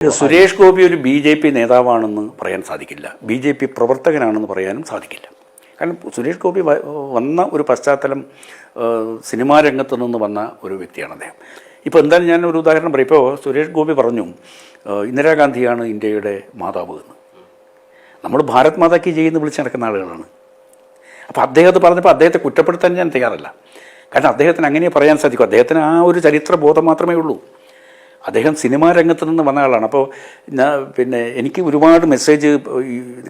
സുരേഷ് ഗോപി ഒരു B J P നേതാവാണെന്ന് പറയാൻ സാധിക്കില്ല. ബി ജെ പി പ്രവർത്തകനാണെന്ന് പറയാനും സാധിക്കില്ല. കാരണം സുരേഷ് ഗോപി വന്ന ഒരു പശ്ചാത്തലം സിനിമാ രംഗത്ത് നിന്ന് വന്ന ഒരു വ്യക്തിയാണ് അദ്ദേഹം. ഇപ്പോൾ എന്തായാലും ഞാൻ ഒരു ഉദാഹരണം പറയും. ഇപ്പോൾ സുരേഷ് ഗോപി പറഞ്ഞു ഇന്ദിരാഗാന്ധിയാണ് ഇന്ത്യയുടെ മാതാവ് എന്ന്. നമ്മൾ ഭാരത് മാതാക്ക് ചെയ്യുന്ന വിളിച്ച് നടക്കുന്ന ആളുകളാണ്. അപ്പോൾ അദ്ദേഹത്തെ പറഞ്ഞപ്പോൾ അദ്ദേഹത്തെ കുറ്റപ്പെടുത്താൻ ഞാൻ തയ്യാറല്ല. കാരണം അദ്ദേഹത്തിന് അങ്ങനെ പറയാൻ സാധിക്കും. അദ്ദേഹത്തിന് ആ ഒരു ചരിത്ര ബോധം മാത്രമേ ഉള്ളൂ. അദ്ദേഹം സിനിമാ രംഗത്ത് നിന്ന് വന്ന ആളാണ്. അപ്പോൾ ഞാൻ പിന്നെ എനിക്ക് ഒരുപാട് മെസ്സേജ്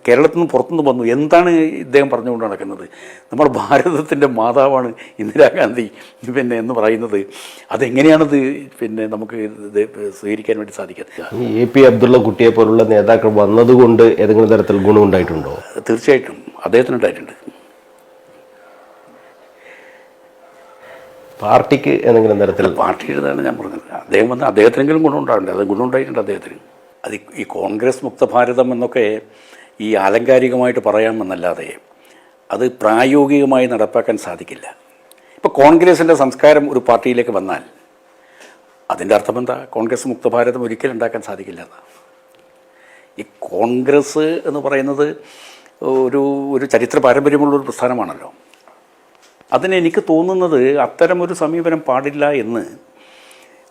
കേരളത്തിൽ നിന്ന് പുറത്തുനിന്ന് വന്നു. എന്താണ് ഇദ്ദേഹം പറഞ്ഞുകൊണ്ട് നടക്കുന്നത്? നമ്മൾ ഭാരതത്തിന്റെ മാതാവാണ് ഇന്ദിരാഗാന്ധി പിന്നെ എന്ന് പറയുന്നത്. അതെങ്ങനെയാണത് പിന്നെ നമുക്ക് ഇത് സ്വീകരിക്കാൻ വേണ്ടി സാധിക്കുന്നത് എ പി അബ്ദുള്ള കുട്ടിയെ പോലുള്ള നേതാക്കൾ വന്നതുകൊണ്ട് ഏതെങ്കിലും തരത്തിൽ ഗുണമുണ്ടായിട്ടുണ്ടോ തീർച്ചയായിട്ടും. അദ്ദേഹത്തിനുണ്ടായിട്ടുണ്ട് പാർട്ടിക്ക് എന്തെങ്കിലും തരത്തിൽ പാർട്ടിയുടേതാണ് ഞാൻ പറഞ്ഞത്. അദ്ദേഹം വന്ന് അദ്ദേഹത്തിനെങ്കിലും ഗുണമുണ്ടാകണ്ടേ അത് ഗുണമുണ്ടായിട്ടുണ്ട് അദ്ദേഹത്തിന്. അത് ഈ- ഈ കോൺഗ്രസ് മുക്ത ഭാരതം എന്നൊക്കെ ഈ ആലങ്കാരികമായിട്ട് പറയാമെന്നല്ലാതെ അത് പ്രായോഗികമായി നടപ്പാക്കാൻ സാധിക്കില്ല. ഇപ്പോൾ കോൺഗ്രസിന്റെ സംസ്കാരം ഒരു പാർട്ടിയിലേക്ക് വന്നാൽ അതിന്റെ അർത്ഥം എന്താ? കോൺഗ്രസ് മുക്ത ഭാരതം ഒരിക്കലും ഉണ്ടാക്കാൻ സാധിക്കില്ല എന്നാ. ഈ കോൺഗ്രസ് എന്ന് പറയുന്നത് ഒരു ഒരു ചരിത്ര പാരമ്പര്യമുള്ള ഒരു പ്രസ്ഥാനമാണല്ലോ. അതിന് എനിക്ക് തോന്നുന്നത് അത്തരമൊരു സമീപനം പാടില്ല എന്ന്.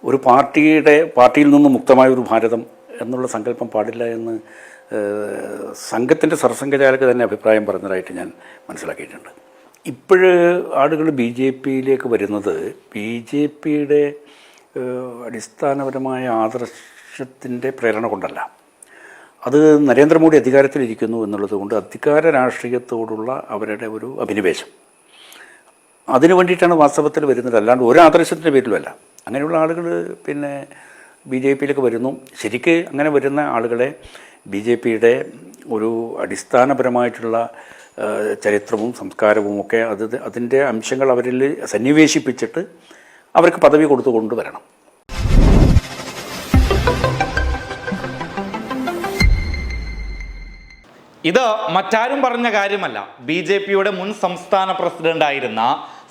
ഒരു പാർട്ടിയുടെ പാർട്ടിയിൽ നിന്ന് മുക്തമായ ഒരു ഭാരതം എന്നുള്ള സങ്കല്പം പാടില്ല എന്ന് സംഘത്തിന്റെ സർസംഘചാലക് തന്നെ അഭിപ്രായം പറഞ്ഞതായിട്ട് ഞാൻ മനസ്സിലാക്കിയിട്ടുണ്ട്. ഇപ്പോഴ് ആളുകൾ ബി ജെ പിയിലേക്ക് വരുന്നത് ബി ജെ പിയുടെ അടിസ്ഥാനപരമായ ആദർശത്തിന്റെ പ്രേരണ കൊണ്ടല്ല. അത് നരേന്ദ്രമോദി അധികാരത്തിലിരിക്കുന്നു എന്നുള്ളത് കൊണ്ട് അധികാര രാഷ്ട്രീയത്തോടുള്ള അവരുടെ ഒരു അഭിനിവേശം. അതിനു വേണ്ടിയിട്ടാണ് വാസ്തവത്തിൽ വരുന്നത്. അല്ലാണ്ട് ഒരു ആദർശത്തിന്റെ പേരിലുമല്ല. അങ്ങനെയുള്ള ആളുകൾ പിന്നെ ബി ജെ പിയിലേക്ക് വരുന്നു. ശരിക്ക് അങ്ങനെ വരുന്ന ആളുകളെ ബി ജെ പിയുടെ ഒരു അടിസ്ഥാനപരമായിട്ടുള്ള ചരിത്രവും സംസ്കാരവും ഒക്കെ അത് അതിന്റെ അംശങ്ങൾ അവരിൽ സന്നിവേശിപ്പിച്ചിട്ട് അവർക്ക് പദവി കൊടുത്തു കൊണ്ടുവരണം. ഇത് മറ്റാരും പറഞ്ഞ കാര്യമല്ല. ബി ജെ പിയുടെ മുൻ സംസ്ഥാന പ്രസിഡന്റായിരുന്ന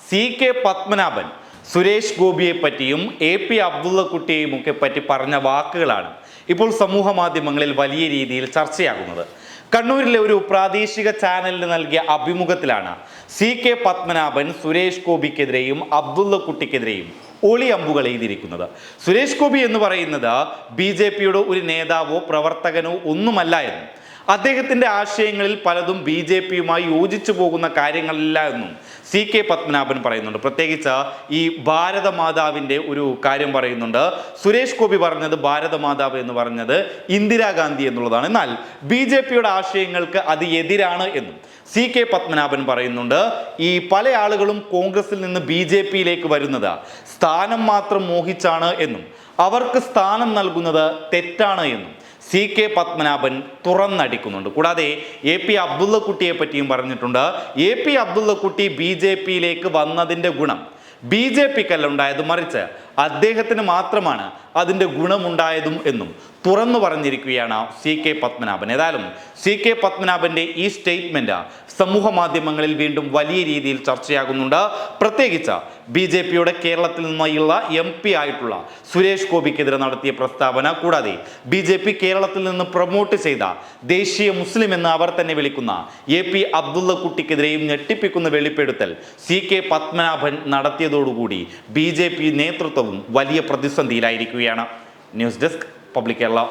സി കെ പത്മനാഭൻ സുരേഷ് ഗോപിയെ പറ്റിയും എ പി അബ്ദുള്ളക്കുട്ടിയെയും ഒക്കെ പറ്റി പറഞ്ഞ വാക്കുകളാണ് ഇപ്പോൾ സമൂഹ മാധ്യമങ്ങളിൽ വലിയ രീതിയിൽ ചർച്ചയാകുന്നത്. കണ്ണൂരിലെ ഒരു പ്രാദേശിക ചാനലിന് നൽകിയ അഭിമുഖത്തിലാണ് സി കെ പത്മനാഭൻ സുരേഷ് ഗോപിക്കെതിരെയും അബ്ദുള്ളക്കുട്ടിക്കെതിരെയും ഒളി അമ്പുകൾ എഴുതിയിരിക്കുന്നത്. സുരേഷ് ഗോപി എന്ന് പറയുന്നത് ബി ജെ പിയുടെ ഒരു നേതാവോ പ്രവർത്തകനോ ഒന്നുമല്ല എന്നും. അദ്ദേഹത്തിന്റെ ആശയങ്ങളിൽ പലതും ബി ജെ പിയുമായി യോജിച്ചു പോകുന്ന കാര്യങ്ങളില്ല എന്നും സി കെ പത്മനാഭൻ പറയുന്നുണ്ട്. പ്രത്യേകിച്ച് ഈ ഭാരതമാതാവിന്റെ ഒരു കാര്യം പറയുന്നുണ്ട്. സുരേഷ് ഗോപി പറഞ്ഞത് ഭാരതമാതാവ് എന്ന് പറഞ്ഞത് ഇന്ദിരാഗാന്ധി എന്നുള്ളതാണ്. എന്നാൽ ബി ജെ പിയുടെ ആശയങ്ങൾക്ക് അത് എതിരാണ് എന്നും സി കെ പത്മനാഭൻ പറയുന്നുണ്ട്. ഈ പല ആളുകളും കോൺഗ്രസിൽ നിന്ന് ബി ജെ പിയിലേക്ക് വരുന്നത് സ്ഥാനം മാത്രം മോഹിച്ചാണ് എന്നും അവർക്ക് സ്ഥാനം നൽകുന്നത് തെറ്റാണ് എന്നും സി കെ പത്മനാഭൻ തുറന്നടിക്കുന്നുണ്ട്. കൂടാതെ എ പി അബ്ദുള്ളക്കുട്ടിയെ പറ്റിയും പറഞ്ഞിട്ടുണ്ട്. A P Abdullakutty B J പിയിലേക്ക് വന്നതിന്റെ ഗുണം. ബി ജെ പിക്കല്ല ഉണ്ടായത് മറിച്ച് അദ്ദേഹത്തിന് മാത്രമാണ് അതിന്റെ ഗുണമുണ്ടായതും എന്നും തുറന്നു പറഞ്ഞിരിക്കുകയാണ് സി കെ പത്മനാഭൻ. ഏതായാലും സി കെ പത്മനാഭന്റെ ഈ സ്റ്റേറ്റ്മെന്റ് സമൂഹ മാധ്യമങ്ങളിൽ വീണ്ടും വലിയ രീതിയിൽ ചർച്ചയാകുന്നുണ്ട്. പ്രത്യേകിച്ച് ബി ജെ പിയുടെ കേരളത്തിൽ നിന്നുള്ള എം പി ആയിട്ടുള്ള സുരേഷ് ഗോപിക്കെതിരെ നടത്തിയ പ്രസ്താവന കൂടാതെ ബി ജെ പി കേരളത്തിൽ നിന്ന് പ്രൊമോട്ട് ചെയ്ത ദേശീയ മുസ്ലിം എന്ന് അവർ തന്നെ വിളിക്കുന്ന എ പി അബ്ദുള്ള കുട്ടിക്കെതിരെയും ഞെട്ടിപ്പിക്കുന്ന വെളിപ്പെടുത്തൽ സി കെ പത്മനാഭൻ നടത്തിയതോടുകൂടി ബി ജെ പി നേതൃത്വവും വലിയ പ്രതിസന്ധിയിലായിരിക്കുകയാണ്. News desk public Kerala.